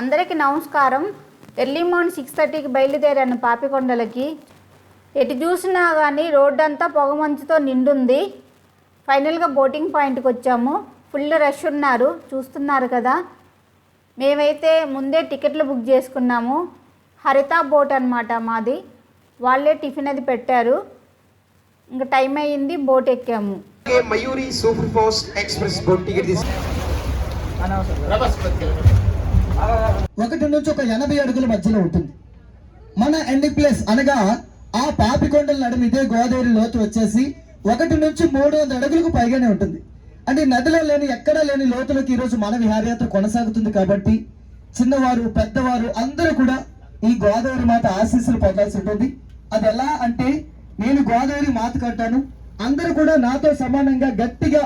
అందరికీ నమస్కారం. Early morning six థర్టీకి బయలుదేరాను పాపికొండలకి. ఎటు చూసినా కానీ రోడ్డు అంతా పొగమంచుతో నిండుంది. ఫైనల్గా బోటింగ్ పాయింట్కి వచ్చాము. ఫుల్ రష్ ఉన్నారు. చూస్తున్నారు కదా. మేమైతే ముందే టికెట్లు బుక్ చేసుకున్నాము. హరిత బోట్ అనమాట మాది. వాళ్ళే టిఫిన్ అది పెట్టారు. ఇంకా టైం అయ్యింది బోట్ ఎక్కాము. Mayuri super fast express boat ticket ఒకటి నుంచి ఒక ఎనభై అడుగుల మధ్యలో ఉంటుంది. మన ఎండింగ్ ప్లేస్ అనగా ఆ పాపికొండల నడుము ఇదే గోదావరి లోతు వచ్చేసి ఒకటి నుంచి మూడు వందల అడుగులకు పైగానే ఉంటుంది. అంటే నదిలో లేని ఎక్కడా లేని లోతులకు ఈరోజు మన విహారయాత్ర కొనసాగుతుంది కాబట్టి చిన్నవారు పెద్దవారు అందరూ కూడా ఈ గోదావరి మాత ఆశీస్సులు పొందాల్సి ఉంటుంది. అది ఎలా అంటే నేను గోదావరి మాత కట్టాను. అందరూ కూడా నాతో సమానంగా గట్టిగా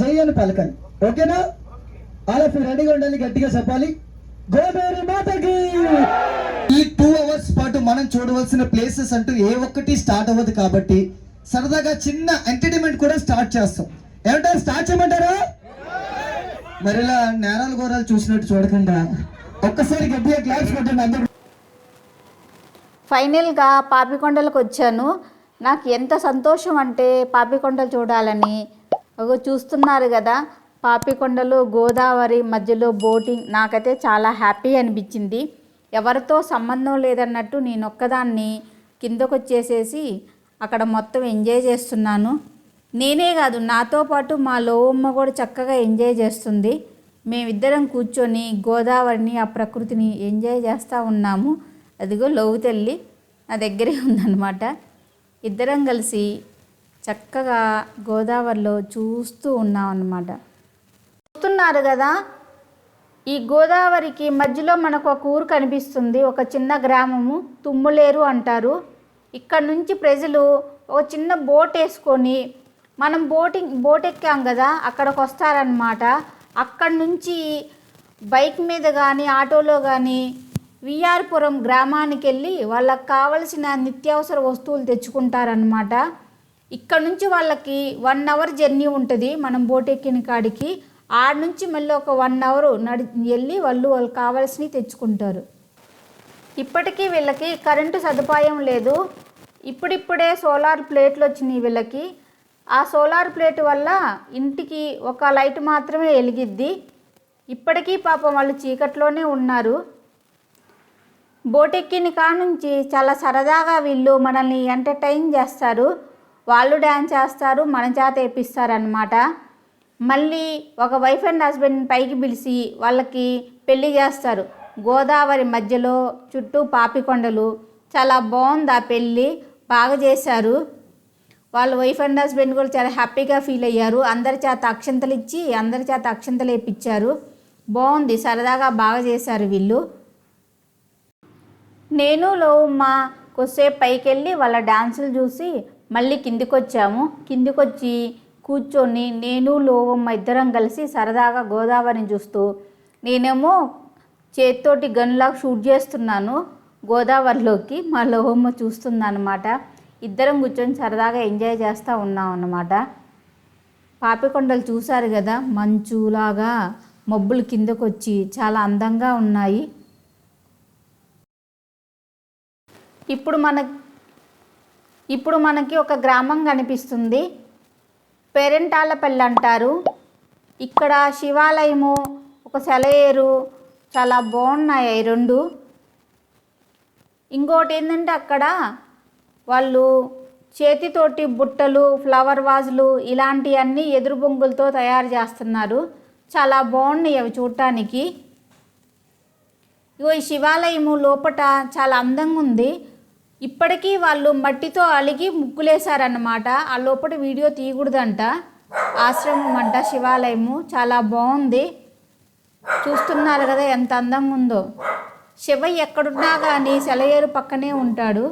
జై అని పలకాలి. ఓకేనా? ఆఫ్ రెడీగా ఉండాలి గట్టిగా చెప్పాలి. ఈ టూ అవర్స్ పాటు మనం చూడవలసిన ప్లేసెస్ అంటూ ఏ ఒక్కటి స్టార్ట్ అవ్వదు కాబట్టి సరదాగా చిన్న ఎంటర్టైన్మెంట్ కూడా స్టార్ట్ చేస్తాం. ఏమంటారు? స్టార్ట్ చేయమంటారా? మరి ఇలా నేరాలు ఘోరాలు చూసినట్టు చూడకుండా ఒక్కసారి గట్టిగా క్లాప్స్ కొట్టండి అందరూ. ఫైనల్గా పాపికొండలకు వచ్చాను. నాకు ఎంత సంతోషం అంటే పాపికొండలు చూడాలని. ఒక చూస్తున్నారు కదా. పాపికొండలు గోదావరి మధ్యలో బోటింగ్ నాకైతే చాలా హ్యాపీ అనిపించింది. ఎవరితో సంబంధం లేదన్నట్టు నేను ఒక్కదాన్ని కిందకు వచ్చేసేసి అక్కడ మొత్తం ఎంజాయ్ చేస్తున్నాను. నేనే కాదు నాతో పాటు మా లోవమ్మ కూడా చక్కగా ఎంజాయ్ చేస్తుంది. మేమిద్దరం కూర్చొని గోదావరిని ఆ ప్రకృతిని ఎంజాయ్ చేస్తూ ఉన్నాము. అదిగో లోవు తల్లి నా దగ్గరే ఉందన్నమాట. ఇద్దరం కలిసి చక్కగా గోదావరిలో చూస్తూ ఉన్నాం అన్నమాట చూస్తున్నారు కదా ఈ గోదావరికి మధ్యలో మనకు ఒక ఊరు కనిపిస్తుంది ఒక చిన్న గ్రామము తుమ్ములేరు అంటారు. ఇక్కడ నుంచి ప్రజలు ఒక చిన్న బోట్ వేసుకొని మనం బోటింగ్ బోట్ ఎక్కాం కదా అక్కడికి వస్తారనమాట అక్కడ నుంచి బైక్ మీద కానీ ఆటోలో కానీ విఆర్పురం గ్రామానికి వెళ్ళి వాళ్ళకి కావలసిన నిత్యావసర వస్తువులు తెచ్చుకుంటారనమాట ఇక్కడ నుంచి వాళ్ళకి వన్ అవర్ జర్నీ ఉంటుంది మనం బోట్ ఎక్కిన కాడికి. ఆడ నుంచి మళ్ళీ ఒక వన్ అవర్ నడి వెళ్ళి వాళ్ళు వాళ్ళు కావాల్సినవి తెచ్చుకుంటారు. ఇప్పటికీ వీళ్ళకి కరెంటు సదుపాయం లేదు. ఇప్పుడిప్పుడే సోలార్ ప్లేట్లు వచ్చినాయి వీళ్ళకి. ఆ సోలార్ ప్లేట్ వల్ల ఇంటికి ఒక లైట్ మాత్రమే వెలిగిద్ది. ఇప్పటికీ పాపం వాళ్ళు చీకట్లోనే ఉన్నారు. బోటెక్కిన కాడ నుంచి చాలా సరదాగా వీళ్ళు మనల్ని ఎంటర్టైన్ చేస్తారు. వాళ్ళు డ్యాన్స్ చేస్తారు మన చేత వేపిస్తారనమాట మళ్ళీ ఒక వైఫ్ అండ్ హస్బెండ్ పైకి పిలిచి వాళ్ళకి పెళ్ళి చేస్తారు. గోదావరి మధ్యలో చుట్టూ పాపికొండలు చాలా బాగుంది ఆ పెళ్ళి బాగా చేశారు. వాళ్ళ వైఫ్ అండ్ హస్బెండ్ కూడా చాలా హ్యాపీగా ఫీల్ అయ్యారు. అందరి చేత అక్షంతలు ఇచ్చి అందరి చేత అక్షంతలు వేయించారు బాగుంది. సరదాగా బాగా చేశారు వీళ్ళు. నేను లోమ్మా కొద్దిసేపు పైకి వెళ్ళి వాళ్ళ డాన్సులు చూసి మళ్ళీ కిందికి వచ్చాము కిందికి వచ్చి కూర్చొని నేను లోవమ్మ ఇద్దరం కలిసి సరదాగా గోదావరిని చూస్తూ నేనేమో చేత్తోటి గన్లాగా షూట్ చేస్తున్నాను గోదావరిలోకి మా లోవమ్మ చూస్తుందన్నమాట. ఇద్దరం కూర్చొని సరదాగా ఎంజాయ్ చేస్తూ ఉన్నాం అన్నమాట పాపికొండలు చూశారు కదా మంచులాగా మబ్బులు కిందకు వచ్చి చాలా అందంగా ఉన్నాయి. ఇప్పుడు మన ఇప్పుడు మనకి ఒక గ్రామం కనిపిస్తుంది. పేరెంటాళ్ళపల్లి అంటారు. ఇక్కడ శివాలయము ఒక సెలయేరు చాలా బాగున్నాయి ఈ రెండు. ఇంకోటి ఏంటంటే అక్కడ వాళ్ళు చేతితోటి బుట్టలు ఫ్లవర్ వాజులు ఇలాంటివన్నీ ఎదురు బొంగులతో తయారు చేస్తున్నారు. చాలా బాగున్నాయి అవి చూడటానికి. ఇగో ఈ శివాలయము లోపట చాలా అందంగా ఉంది. ఇప్పటికీ వాళ్ళు మట్టితో అలిగి ముగ్గులేశారన్నమాట. ఆ లోపల వీడియో తీయకూడదంట. ఆశ్రమం అంట శివాలయము. చాలా బాగుంది. చూస్తున్నారు కదా ఎంత అందంగా ఉందో. శివయ్య ఎక్కడున్నా కానీ సెలయేరు పక్కనే ఉంటాడు.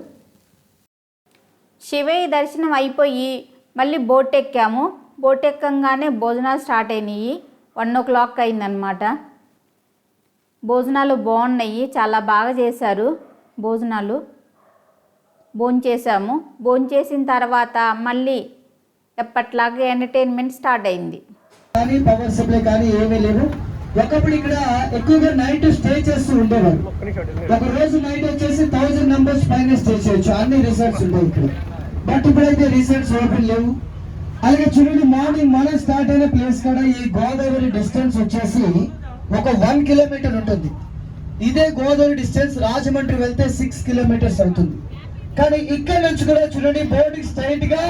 శివయ్య దర్శనం అయిపోయి మళ్ళీ బోట్ ఎక్కాము బోట్ ఎక్కంగానే భోజనాలు స్టార్ట్ అయినాయి. వన్ ఓ క్లాక్ అయిందనమాట భోజనాలు బాగున్నాయి. చాలా బాగా చేశారు భోజనాలు. భోంచేసాము భోంచేసిన తర్వాత మళ్ళీ ఎప్పట్లాగే ఎంటర్టైన్మెంట్ స్టార్ట్ అయింది. కానీ పవర్ సప్లై కానీ ఏమీ లేవు. ఒకప్పుడు ఇక్కడ ఎక్కువగా నైట్ స్టే చేస్తూ ఉండేవారు. ఒక రోజు నైట్ వచ్చేసి థౌసండ్ మెంబర్స్ పైన స్టే చేయొచ్చు. అన్ని రిసార్ట్స్ ఉండేవి ఇక్కడ. బట్ ఇప్పుడైతే రిసార్ట్స్ ఓపెన్ లేవు. అలాగే చూడండి మార్నింగ్ మనం స్టార్ట్ అయిన ప్లేస్ కూడా ఈ గోదావరి డిస్టెన్స్ వచ్చేసి ఒక వన్ కిలోమీటర్ ఉంటుంది. ఇదే గోదావరి డిస్టెన్స్ రాజమండ్రి వెళ్తే సిక్స్ కిలోమీటర్స్ అవుతుంది. కానీ ఇక్కడ నుంచి కూడా చూడండి బోర్డింగ్ స్ట్రైట్గా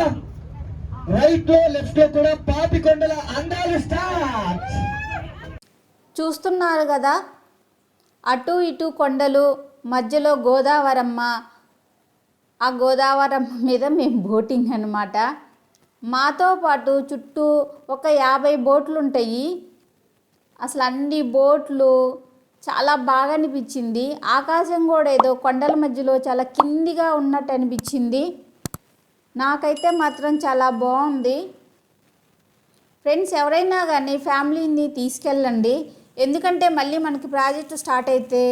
రైట్లో లెఫ్ట్లో కూడా పాపికొండల అందాలు స్టార్ట్ చూస్తున్నారు కదా అటు ఇటు కొండలు మధ్యలో గోదావరమ్మ. ఆ గోదావరమ్మ మీద మేము బోటింగ్ అనమాట మాతో పాటు చుట్టూ ఒక యాభై బోట్లు ఉంటాయి అసలు అన్ని బోట్లు చాలా బాగా అనిపించింది. ఆకాశం కూడా ఏదో కొండల మధ్యలో చాలా కిందిగా ఉన్నట్టు అనిపించింది. నాకైతే మాత్రం చాలా బాగుంది. ఫ్రెండ్స్ ఎవరైనా కానీ ఫ్యామిలీని తీసుకెళ్ళండి. ఎందుకంటే మళ్ళీ మనకి ప్రాజెక్టు స్టార్ట్ అయితే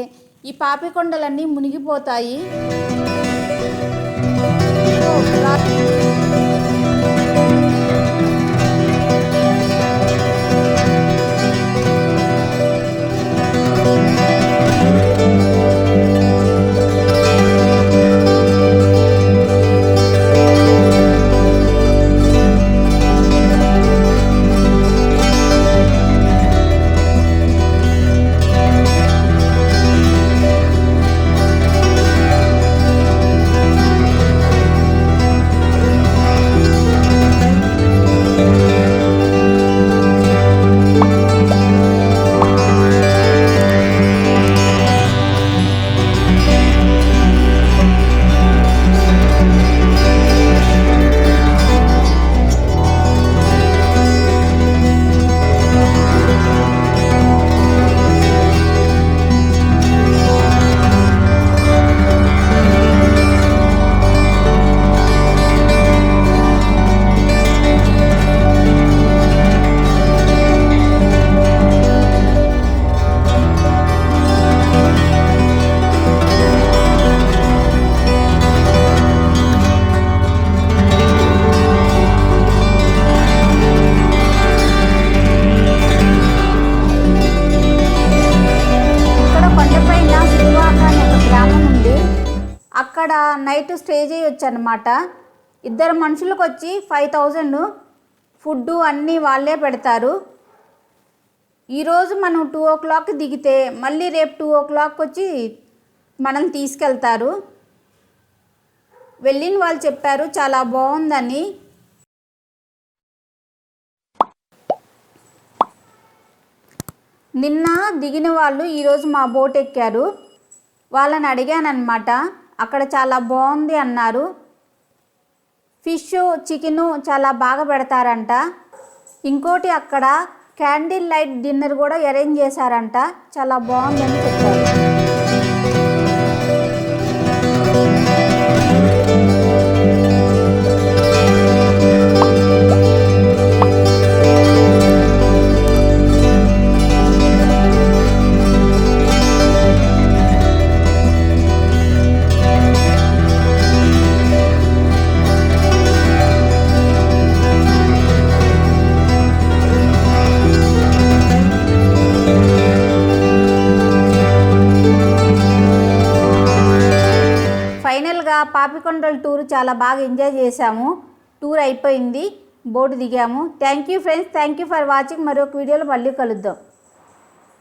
ఈ పాపికొండలన్నీ మునిగిపోతాయి. అక్కడ నైట్ స్టే చేయొచ్చు అనమాట ఇద్దరు మనుషులకు వచ్చి ఫైవ్ థౌజండ్ ఫుడ్ అన్నీ వాళ్ళే పెడతారు. ఈరోజు మనం టూ ఓ క్లాక్ దిగితే మళ్ళీ రేపు టూ ఓ క్లాక్ వచ్చి మనం తీసుకెళ్తారు. వెళ్ళిన వాళ్ళు చెప్పారు చాలా బాగుందని. నిన్న దిగిన వాళ్ళు ఈరోజు మా బోట్ ఎక్కారు. వాళ్ళని అడిగానమాట అక్కడ చాలా బాగుంది అన్నారు. ఫిష్ చికెను చాలా బాగా పెడతారంట. ఇంకోటి అక్కడ క్యాండిల్ లైట్ డిన్నర్ కూడా అరేంజ్ చేశారంట. చాలా బాగుందని పాపికొండల టూర్ చాలా బాగా ఎంజాయ్ చేశాము. టూర్ అయిపోయింది. బోటు దిగాము. Thank you friends thank you for watching మరొక వీడియోలో మళ్ళీ కలుద్దాం.